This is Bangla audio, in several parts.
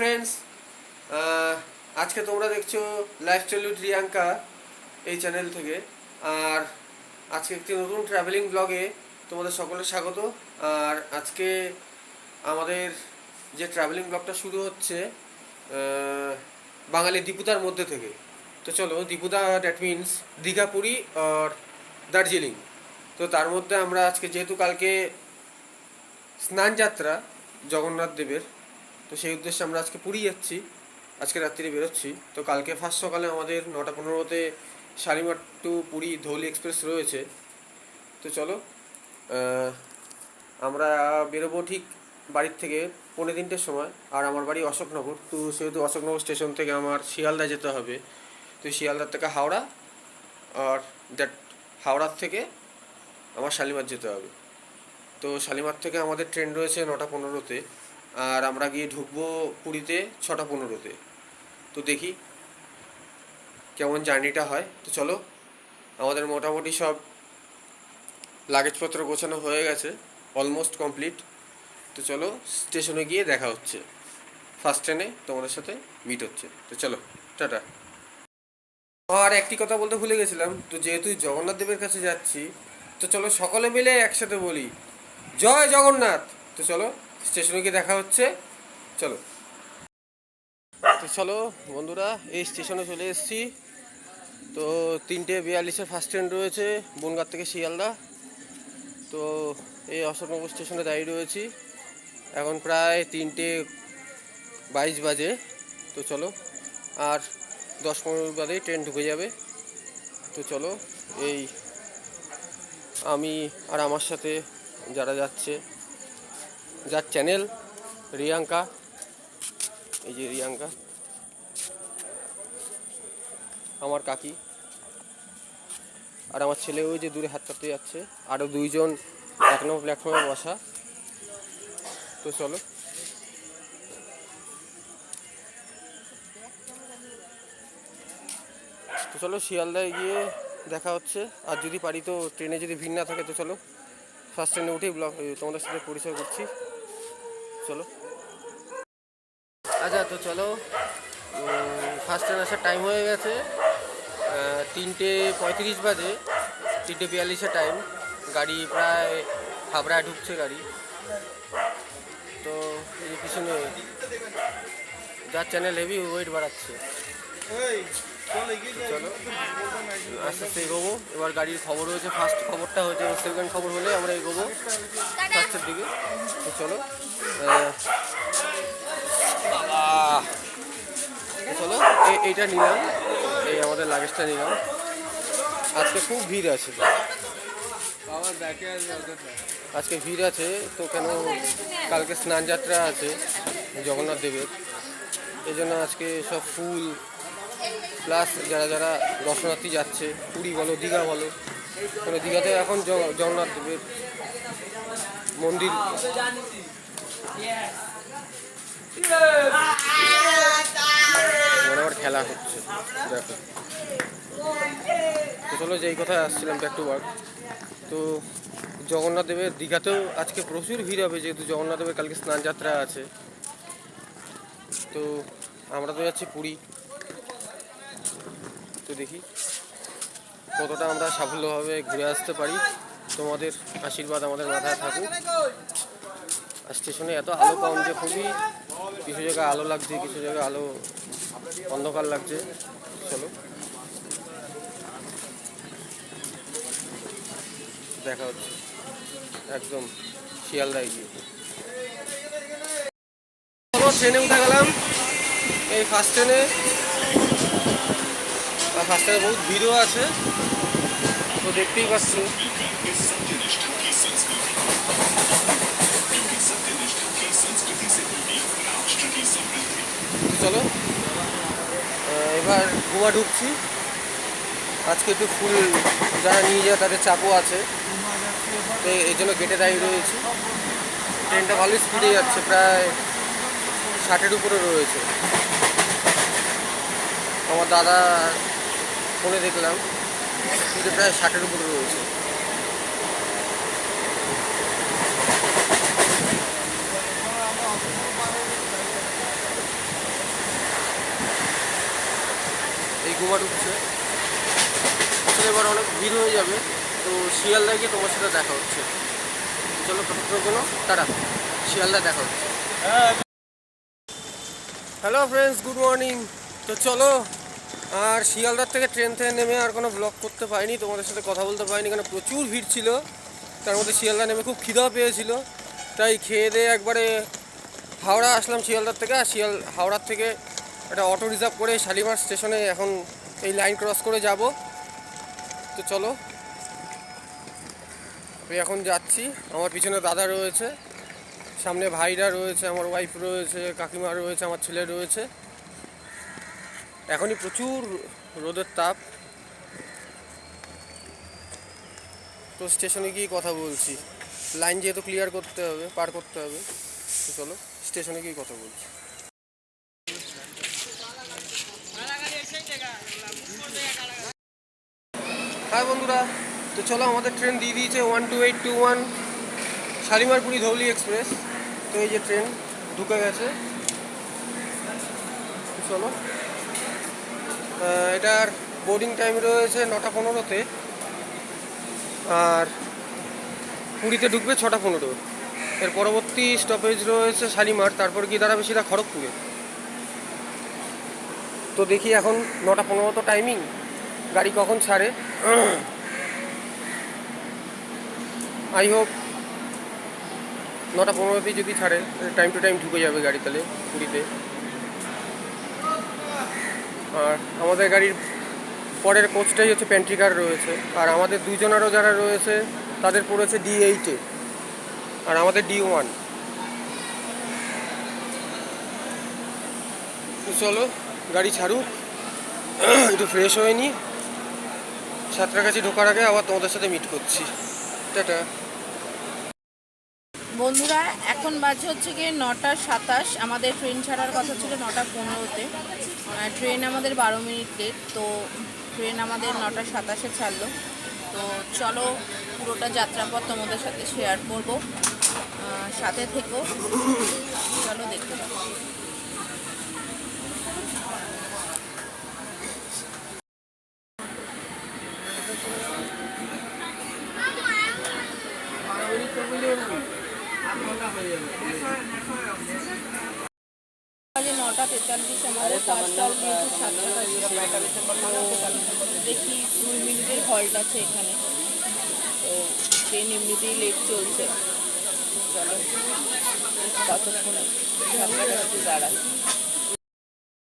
ফ্রেন্ডস আজকে তোমরা দেখছ লাইফস্টাইল উইথ রিয়াঙ্কা এই চ্যানেল থেকে। আর আজকে একটি নতুন ট্রাভেলিং ব্লগে তোমাদের সকলের স্বাগত। আর আজকে আমাদের যে ট্রাভেলিং ব্লগটা শুরু হচ্ছে বাঙালি দীপুদার মধ্যে থেকে। তো চলো, দীপুদা দ্যাট মিনস দীঘা পুরী আর দার্জিলিং। তো তার মধ্যে আমরা আজকে যেহেতু কালকে স্নান যাত্রা জগন্নাথ দেবের তো সেই উদ্দেশ্যে আমরা আজকে পুরী যাচ্ছি। আজকে রাত্রিরে বেরোচ্ছি। তো কালকে ফার্স্ট সকালে আমাদের নটা পনেরোতে শালিমার টু পুরী ধৌলি এক্সপ্রেস রয়েছে। তো চলো আমরা বেরোবো ঠিক বাড়ির থেকে পৌনে তিনটের সময়। আর আমার বাড়ি অশোকনগর। তো সেহেতু অশোকনগর স্টেশন থেকে আমার শিয়ালদা যেতে হবে। তো শিয়ালদার থেকে হাওড়া আর দ্যাট হাওড়ার থেকে আমার শালিমার যেতে হবে। তো শালিমার থেকে আমাদের ট্রেন রয়েছে নটা পনেরোতে। আর আমরা গিয়ে ঢুকবো পুরীতে ছটা পনেরোতে। তো দেখি কেমন জার্নিটা হয়। তো চলো, আমাদের মোটামুটি সব লাগেজপত্র গোছানো হয়ে গেছে অলমোস্ট কমপ্লিট তো চলো, স্টেশনে গিয়ে দেখা হচ্ছে। ফার্স্ট ট্রেনে তোমাদের সাথে মিট হচ্ছে। তো চলো, টাটা। আর একটি কথা বলতে ভুলে গেছিলাম, তো যেহেতু জগন্নাথ দেবের কাছে যাচ্ছি, তো চলো সকলে মিলে একসাথে বলি, জয় জগন্নাথ। তো চলো স্টেশনে গিয়ে দেখা হচ্ছে। চলো। তো চলো বন্ধুরা, এই স্টেশনে চলে এসেছি। তো তিনটে বিয়াল্লিশের ফার্স্ট ট্রেন রয়েছে, বনগাঁ থেকে শিয়ালদা। তো এই অশোকনগর স্টেশনে দাঁড়িয়ে রয়েছি। এখন প্রায় তিনটে বাইশ বাজে। তো চলো, আর দশ পনেরো বাদেই ট্রেন ঢুকে যাবে। তো চলো, এই আমি আর আমার সাথে যারা যাচ্ছে যার চ্যানেল রিয়াঙ্কা এই যে রিয়াঙ্কা আমার কাকি, আর আমার ছেলে ওই যে দূরে হাত কাটতে যাচ্ছে আরও দুইজন এক নম্বর প্ল্যাটফর্মে বসা। তো চলো। তো চলো শিয়ালদায় গিয়ে দেখা হচ্ছে। আর যদি পারি তো ট্রেনে যদি ভিড় না থাকে তো চলো। ফার্স্ট ট্রেনে উঠেই ব্লগ তোমাদের সাথে পরিচয় করছি। চলো। আচ্ছা তো চলো। ফার্স্ট ট্রেন আসার টাইম হয়ে গেছে। তিনটে পঁয়ত্রিশ বাজে, তিনটে বিয়াল্লিশের টাইম গাড়ি প্রায় হাবড়ায় ঢুকছে গাড়ি। তো এই পিছনে যার চ্যানেল হেভি ওয়েট বাড়াচ্ছে। আস্তে আস্তে এগোবো এবার গাড়ির খবর হয়েছে ফার্স্ট খবরটা হয়েছে সেকেন্ড খবর হলে আমরা এগোবো ফার্স্টের দিকে। তো চলো চলো এই- এইটা নিলাম, এই আমাদের লাগেজটা নিলাম। আজকে খুব ভিড় আছে। আজকে ভিড় আছে, তো কেন কালকে স্নান যাত্রা আছে, জগন্নাথ দেবের। এই জন্য আজকে সব ফুল প্লাস যারা যারা দর্শনার্থী যাচ্ছে, পুরী বলো, দীঘা বলো কেন দীঘাতে এখন জগন্নাথ দেবের মন্দির। আবার খেলা হচ্ছে, দেখো। তো চলো যেই কথায় আসছিলাম ব্যাক টু ওয়ার্ক তো জগন্নাথ দেবের দীঘাতেও আজকে প্রচুর ভিড় হবে, যেহেতু জগন্নাথ দেবের কালকে স্নান যাত্রা আছে। তো আমরা তো যাচ্ছি পুরী। দেখি কতটা আমরা সাফল্যভাবে ঘুরে আসতে পারি। তোমাদের আশীর্বাদ আমাদের মাথায় থাকুক। আর স্টেশনে এত আলো কম যে খুবই কিছু জায়গায় আলো লাগছে, কিছু জায়গায় আলো অন্ধকার লাগছে। চলো। দেখা হচ্ছে। একদম শিয়ালদায় গিয়ে ট্রেনে উঠে গেলাম। এই ফার্স্ট ট্রেনে আর ফার্স্ট বহুত ভিড়ও আছে। তো দেখতেই পাচ্ছি চলো এবার গোয়া ঢুকছি। আজকে একটু ফুল যারা নিয়ে যায় তাদের চাপও আছে। তো এই জন্য গেটে দাঁড়িয়ে রয়েছে। ট্রেনটা ভালো স্পিডে যাচ্ছে, প্রায় ষাটের উপরে রয়েছে। আমার দাদা ফোনে দেখলাম সূর্য প্রায় ষাটের উপরে রয়েছে। এই গোমা ঢুকছে। আসলে এবার অনেক ভিড় হয়ে যাবে তো শিয়ালদায় গিয়ে তোমার সাথে দেখা হচ্ছে। চলো কোনো তারা শিয়ালদা দেখা হচ্ছে। হ্যালো ফ্রেন্ডস গুড মর্নিং তো চলো আর শিয়ালদার থেকে ট্রেন থেকে নেমে আর কোনো ব্লগ করতে পারিনি, তোমাদের সাথে কথা বলতে পারিনি কারণ প্রচুর ভিড় ছিল। তার মধ্যে শিয়ালদা নেমে খুব খিদাও পেয়েছিল। তাই খেয়ে দিয়ে একবারে হাওড়া আসলাম শিয়ালদার থেকে, আর শিয়াল, হাওড়ার থেকে একটা অটো রিজার্ভ করে শালিমার স্টেশনে এখন এই লাইন ক্রস করে যাব। তো চলো, আমি এখন যাচ্ছি। আমার পিছনে দাদা রয়েছে, সামনে ভাইরা রয়েছে, আমার ওয়াইফ রয়েছে, কাকিমা রয়েছে, আমার ছেলে রয়েছে। এখনই প্রচুর রোদের তাপ। তো স্টেশনে গিয়ে কথা বলছি। লাইন যেহেতু ক্লিয়ার করতে হবে, পার করতে হবে, তো চলো স্টেশনে গিয়ে কথা বলছি। হ্যাঁ বন্ধুরা, তো চলো আমাদের ট্রেন দিয়ে দিয়েছে one two eight two one Shalimarpuri Dhauli express তো এই যে ট্রেন ঢুকে গেছে। চলো। এটার বোর্ডিং টাইম রয়েছে নটা পনেরোতে। আর পুরীতে ঢুকবে ছটা পনেরো। এর পরবর্তী স্টপেজ রয়েছে শালিমার, তারপর গিয়ে দাঁড়াবে সেটা খড়গপুরে। তো দেখি এখন নটা পনেরো তো টাইমিং গাড়ি কখন ছাড়ে? আই হোপ নটা পনেরোতেই যদি ছাড়ে টাইম টু টাইম ঢুকে যাবে গাড়ি তাহলে পুরীতে আর আমাদের গাড়ির পরের কোচটাই হচ্ছে প্যান্ট্রি প্যান্ট্রিকার রয়েছে। আর আমাদের দুজনেরও যারা রয়েছে, তাদের পড়েছে ডি এইটে আর আমাদের ডি ওয়ান চলো, গাড়ি ছাড়ুক একটু ফ্রেশ হয়ে নি। সাতটাকাছি ঢোকার আগে আবার তোমাদের সাথে মিট করছি। টাটা। বন্ধুরা, এখন বাজে হচ্ছে গিয়ে নটা সাতাশ। আমাদের ট্রেন ছাড়ার কথা ছিল নটা পনেরোতে। ট্রেন আমাদের বারো মিনিট লেট তো ট্রেন আমাদের নটা সাতাশে ছাড়লো। তো চলো, পুরোটা যাত্রাপথ তোমাদের সাথে শেয়ার করব। সাথে থেকো। চলো দেখতে পাবো নটা তেতাল্লিশ আমাদের কাজটাল দিয়েছে সাতটা দেখি দুই মিনিটের হল্ট আছে এখানে। তো ট্রেন এমনিতেই লেট চলছে। চলো কতক্ষণ দাঁড়ায়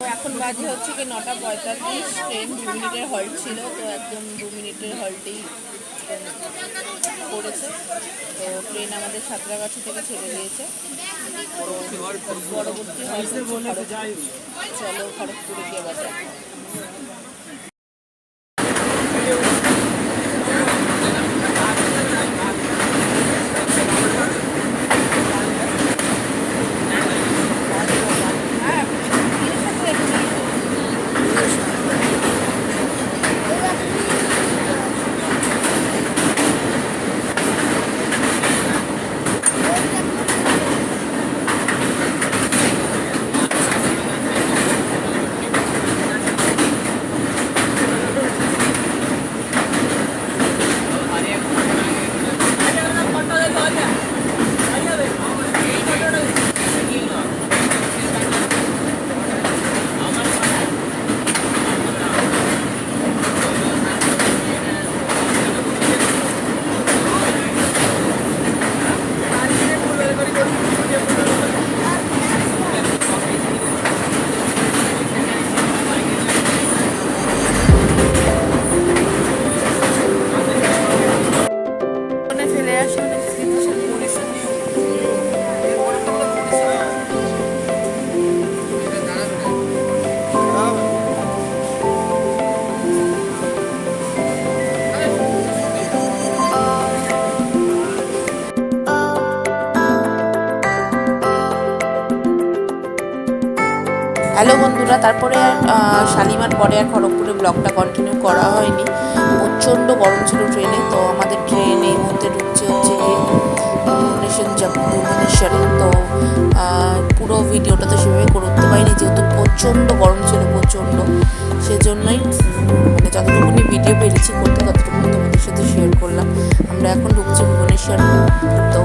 এখন বাজে হচ্ছে কি নটা পঁয়তাল্লিশ ট্রেন দু মিনিটের হল্ট ছিল তো একদম দু মিনিটের হল্টেই পড়েছে। তো ট্রেন আমাদের সাঁতরাগাছি থেকে ছেড়ে দিয়েছে পরবর্তী halt হচ্ছে খড়গপুর। চলো খড়গপুরে গিয়ে বাজার হ্যালো বন্ধুরা, তারপরে আর শালিমার পরে আর খড়গপুরে ব্লগটা কন্টিনিউ করা হয়নি। প্রচণ্ড গরম ছিল ট্রেনে তো আমাদের ট্রেন এই মুহূর্তে ঢুকছে হচ্ছে গিয়ে ভুবনেশ্বর ভুবনেশ্বরে তো পুরো ভিডিওটা তো সেভাবে করে উঠতে পারিনি, যেহেতু প্রচণ্ড গরম ছিল, প্রচণ্ড। সেজন্যই মানে যতটুকুনি ভিডিও পেরেছি, করতে ততটুকুনি তোমাদের সাথে শেয়ার করলাম। আমরা এখন ঢুকছি ভুবনেশ্বর। তো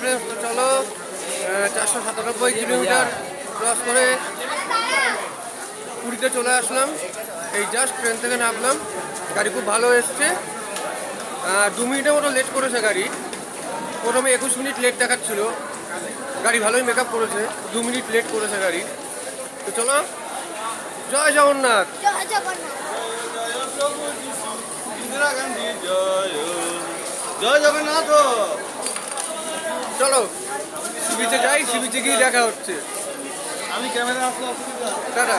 ফ্রেন্ডস তো চলো চারশো সাতানব্বই কিলোমিটার ক্রস করে পুরীতে চলে আসলাম। এই জাস্ট ট্রেন থেকে নামলাম। গাড়ি খুব ভালো এসছে। দু মিনিটের মতো লেট করেছে গাড়ি। প্রথমে একুশ মিনিট লেট দেখাচ্ছিল। গাড়ি ভালোই মেকআপ করেছে। দু মিনিট লেট করেছে গাড়ি। তো চলো জয় জগন্নাথ। জয় জগন্নাথ। জয়। জয় জগন্নাথ। চলো। সিবিচে যাই সিবিচে গিয়ে দেখা হচ্ছে। আমি ক্যামেরা আসলে অসুবিধা। টাটা।